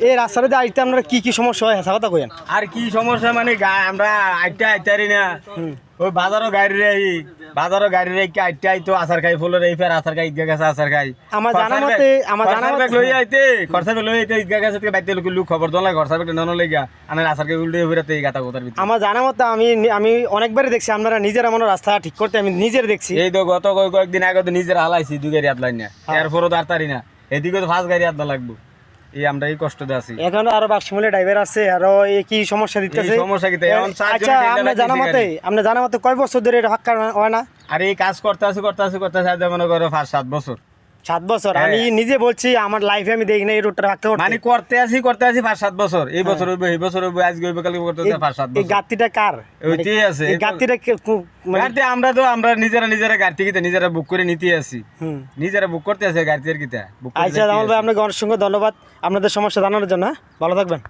এই রাস্তাটা দিয়ে আইতে আপনারা কি কি সমস্যা হয়? হেসা কথা কইেন আর কি সমস্যা মানে আমরা আইটা আইতারি না। ওই বাজারও গাড়ি রে আই বাজারও গাড়ি রে কি আইটা আইতো আসার খাই ফুলের এই ফের আসার খাই ঈদগা গেছে আসার খাই। আমার জানা মতে- আমার জানা মতে- লই আইতে খরচা লই আইতে ঈদগা গেছে থেকে বাইতে লোক লোক খবর দলা খরচা ব্যাগ নন লইগা আনার আসার খাই উল্টে ফিরাতে এই গাতা কোতার ভিতরে। আমার জানা মতো আমি আমি অনেকবারই দেখছি আপনারা নিজেরা মনে হয় রাস্তা ঠিক করতে আমি নিজের দেখছি। এই তো গত কয়েক- কয়েকদিন আগে তো নিজের হালাইছি দুই গাড়ি আদলাই না হ্যাঁ। এরপরও তো আর তারি না। এদিকে তো ফার্স্ট গাড়ি আদলা লাগবো। এই আমরা এই কষ্টতে আছি। এখন আরও বাক্সমূলে ড্রাইভার আছে আরও এই কি সমস্যা দিতেছে? সমস্যা কি আচ্ছা জানা মতে জানা মতে কয় বছর ধরে এটা হাক্কা হয় না? আর এই কাজ করতে আছে করতে আছে করতে আছে মনে করো পাঁচ সাত বছর। সাত বছর। হ্যাঁ। আমি নিজে বলছি আমার লাইফে আমি দেখি না এই রোডটা করতে মানে করতে আছি করতে আছি পাঁচ সাত বছর। এই বছর হইব এই বছর হইব আজকে হইব কালকে করতে পাঁচ সাত হ্যাঁ। এই বছর। গাতিটা কার? ওইটাই আছে এই গাতিটা কে- মানে আমরা তো আমরা নিজেরা নিজেরা গাড়ি থেকে নিজেরা বুক করে নিতে আছি। নিজেরা বুক করতে আছে গাড়িতে কিতা বুক আচ্ছা জামাল ভাই আপনাকে অনেক সঙ্গে ধন্যবাদ। আপনাদের সমস্যা জানানোর জন্য হ্যাঁ? ভালো থাকবেন।